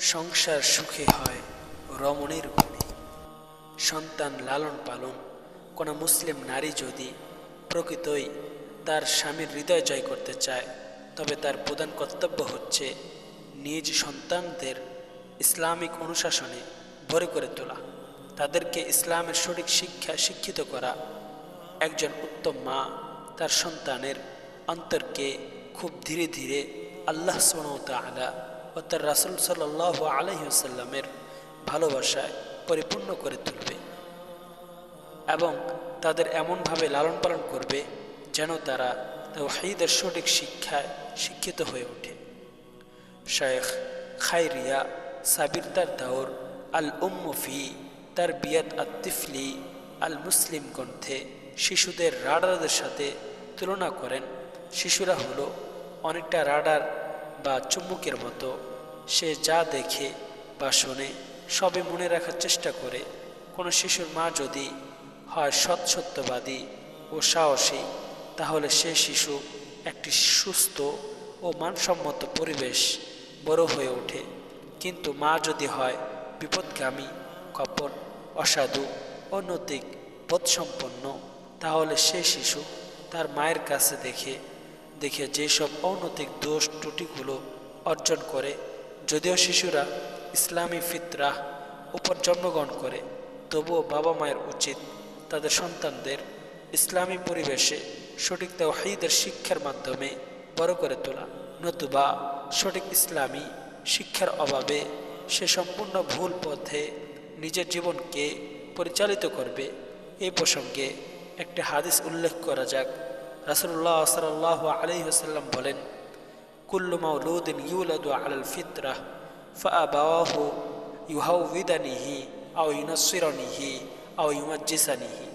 সংসার সুখে হয় রমণীর গুণে সন্তান লালন পালন, কোনো মুসলিম নারী যদি প্রকৃতই তার স্বামীর হৃদয় জয় করতে চায়, তবে তার প্রধান কর্তব্য হচ্ছে নিজ সন্তানদের ইসলামিক অনুশাসনে ভরে করে তোলা। তাদেরকে ইসলামের সঠিক শিক্ষা শিক্ষিত করা। একজন উত্তম মা তার সন্তানের অন্তরকে খুব ধীরে ধীরে আল্লাহ আলা ও তার রাসুল সাল্লাহ আলহিউসাল্লামের ভালোবাসায় পরিপূর্ণ করে তুলবে এবং তাদের এমনভাবে লালন পালন করবে যেন তারা তাওহীদের সঠিক শিক্ষায় শিক্ষিত হয়ে ওঠে। শেখ খাইরিয়া সাবির তার দাওর আল উম্মফি তার বিয়াত আত্তিফলি আল মুসলিম গ্রন্থে শিশুদের রাডারদের সাথে তুলনা করেন। শিশুরা হলো অনেকটা রাডার বা চুম্বকের মতো, সে যা দেখে বা শোনে সবে মনে রাখার চেষ্টা করে। কোনো শিশুর মা যদি হয় সৎসত্যবাদী ও সাহসী, তাহলে সে শিশু একটি সুস্থ ও মানসম্মত পরিবেশ বড় হয়ে ওঠে। কিন্তু মা যদি হয় বিপদগামী, কপট, অসাধু অনৈতিক বোধসম্পন্ন, তাহলে সে শিশু তার মায়ের কাছে দেখে দেখে যেসব অনৈতিক দোষ ত্রুটিগুলো অর্জন করে, যদিও শিশুরা ইসলামী ফিতরাহ উপর জন্মগ্রহণ করে, তবুও বাবা মায়ের উচিত তাদের সন্তানদের ইসলামী পরিবেশে সঠিক তাওহীদের শিক্ষার মাধ্যমে বড় করে তোলা, নতুবা সঠিক ইসলামী শিক্ষার অভাবে সে সম্পূর্ণ ভুল পথে নিজের জীবনকে পরিচালিত করবে। এই প্রসঙ্গে একটি হাদিস উল্লেখ করা যাক। রাসুল্লাহ সাল্লাহ আলহিহাসাল্লাম বলেন, কুল্লু মাউলুদিন ইউলাদু আলাল ফিতরাহ ফাআবাওয়াহু ইউহাউবিদানিহি আও ইউনসিরনিহি আও ইউমাজ্জিসানিহি।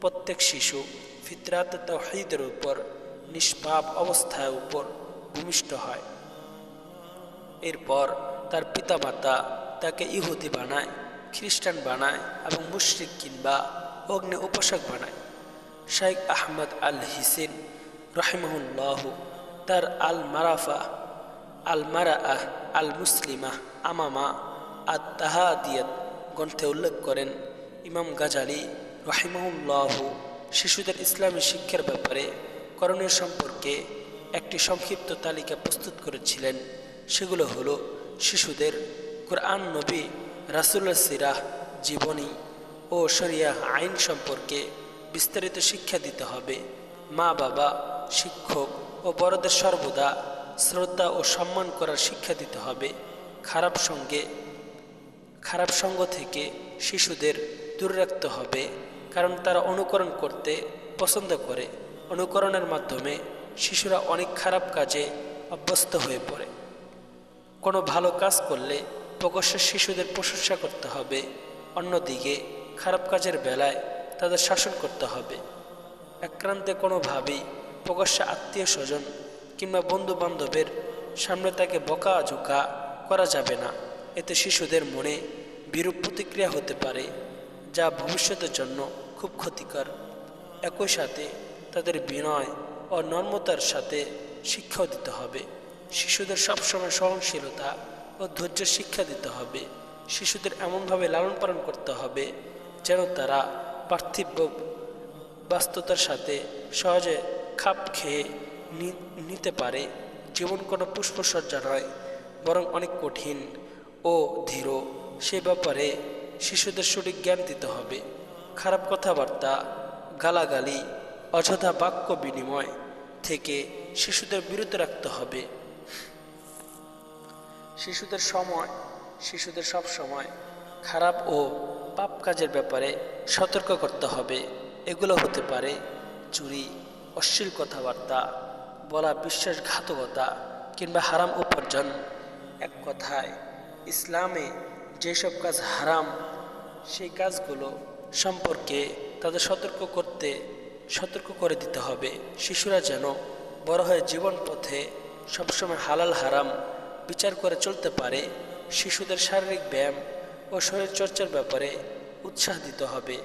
প্রত্যেক শিশু ফিতরাত তৌহিদের উপর, নিষ্পাপ অবস্থায় উপর ভূমিষ্ঠ হয়। এরপর তার পিতামাতা তাকে ইহুদি বানায়, খ্রিস্টান বানায় এবং মুশরিক কিংবা অগ্নি উপাসক বানায়। শাইখ আহমদ আল হিসেন রহিমহুল্লাহ, তার আল মারাফা, আল মারাআহ আল মুসলিমা, আমামা আদ তাহাদিয়াত গ্রন্থে উল্লেখ করেন। ইমাম গাজালি রহিমহুল্লাহ শিশুদের ইসলামী শিক্ষার ব্যাপারে করণীয় সম্পর্কে একটি সংক্ষিপ্ত তালিকা প্রস্তুত করেছিলেন। সেগুলো হলো শিশুদের কোরআন নবী রাসুল্লাহ সিরাহ, জীবনী ও শরিয়া আইন সম্পর্কে বিস্তারিত শিক্ষা দিতে হবে। মা বাবা, শিক্ষক ও বড়দের সর্বদা শ্রদ্ধা ও সম্মান করার শিক্ষা দিতে হবে। খারাপ সঙ্গে, খারাপ সঙ্গ থেকে শিশুদের দূরে রাখতে হবে, কারণ তারা অনুকরণ করতে পছন্দ করে। অনুকরণের মাধ্যমে শিশুরা অনেক খারাপ কাজে অভ্যস্ত হয়ে পড়ে। কোনো ভালো কাজ করলে প্রকাশ্যে শিশুদের প্রশংসা করতে হবে। অন্যদিকে, খারাপ কাজের বেলায় তাদের শাসন করতে হবে। এক্রান্তে কোনোভাবেই প্রকাশ্যে আত্মীয় স্বজন কিংবা বন্ধু বান্ধবের সামনে তাকে বকা ঝোঁকা করা যাবে না। এতে শিশুদের মনে বিরূপ প্রতিক্রিয়া হতে পারে, যা ভবিষ্যতের জন্য খুব ক্ষতিকর। একই সাথে তাদের বিনয় ও নর্মতার সাথে শিক্ষাও দিতে হবে। শিশুদের সবসময় সহনশীলতা ও ধৈর্যের শিক্ষা দিতে হবে। শিশুদের এমনভাবে লালন পালন করতে হবে যেন তারা পার্থিব বাস্তবতার সাথে সহজে খাপ খেয়ে নিতে পারে। জীবন কোনো পুষ্পসজ্জা নয়, বরং অনেক কঠিন ও ধীর। সে ব্যাপারে শিশুদের সঠিক জ্ঞান দিতে হবে। খারাপ কথাবার্তা, গালাগালি, অযথা বাক্য বিনিময় থেকে শিশুদের বিরত রাখতে হবে। শিশুদের সময়, শিশুদের সব সময় খারাপ ও পাপ কাজের ব্যাপারে সতর্ক করতে হবে। এগুলো হতে পারে চুরি, অশ্লীল কথাবার্তা, বলা বিশ্বাসঘাতকতা কিংবা হারাম উপার্জন। এক কথায়, ইসলামে যেসব কাজ হারাম, সেই কাজগুলো সম্পর্কে তাদের সতর্ক করতে, সতর্ক করে দিতে হবে। শিশুরা যেন বড় হয়ে জীবন পথে সবসময় হালাল হারাম বিচার করে চলতে পারে। শিশুদের শারীরিক ব্যায়াম ও শরীরচর্চার ব্যাপারে উৎসাহ দিতে হবে।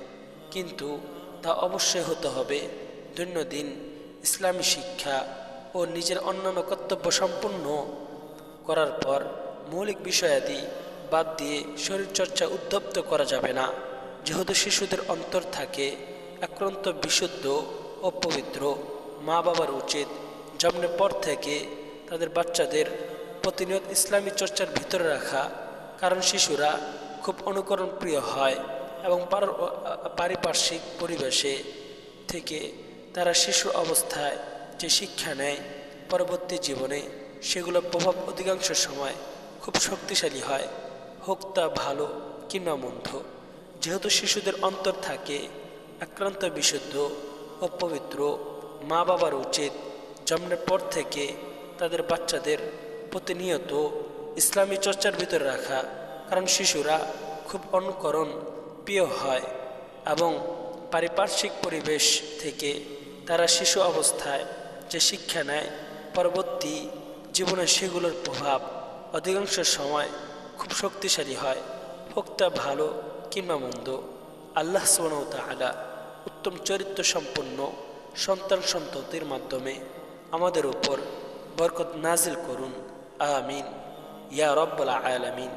কিন্তু তা অবশ্যই হতে হবে দৈনন্দিন ইসলামী শিক্ষা ও নিজের অন্যান্য কর্তব্য সম্পূর্ণ করার পর মৌলিক বিষয়াদি বাদ দিয়ে শরীরচর্চা উদ্যপ্ত করা যাবে না। যেহেতু শিশুদের অন্তর থাকে আক্রান্ত, বিশুদ্ধ ও পবিত্র মা বাবার উচিত জন্মের পর থেকে তাদের বাচ্চাদের প্রতিনিয়ত ইসলামী চর্চার ভিতরে রাখা। কারণ শিশুরা খুব অনুকরণ প্রিয় হয় এবং পার- পারিপার্শ্বিক পরিবেশে থেকে তারা শিশু অবস্থায় যে শিক্ষা নেয়, পরবর্তী জীবনে সেগুলোর প্রভাব অধিকাংশ সময় খুব শক্তিশালী হয়, হোক তা ভালো কিংবা মন্দ। যেহেতু শিশুদের অন্তর থাকে আক্রান্ত, বিশুদ্ধ ও পবিত্র মা বাবার উচিত জন্মের পর থেকে তাদের বাচ্চাদের প্রতিনিয়ত ইসলামী চর্চার ভিতরে রাখা কারণ শিশুরা খুব অনুকরণ, প্রিয় হয় এবং পারিপার্শ্বিক পরিবেশ থেকে তারা শিশু অবস্থায় যে শিক্ষা নেয়, পরবর্তী জীবনে সেগুলোর প্রভাব অধিকাংশ সময় খুব শক্তিশালী হয় হোক তা ভালো কিংবা মন্দ। আল্লাহ সুবহানাহু উত্তম চরিত্র সম্পন্ন সন্তান সন্ততির মাধ্যমে আমাদের উপর বরকত নাজিল করুন। আমিন। ইয়া রব্বাল আলামিন।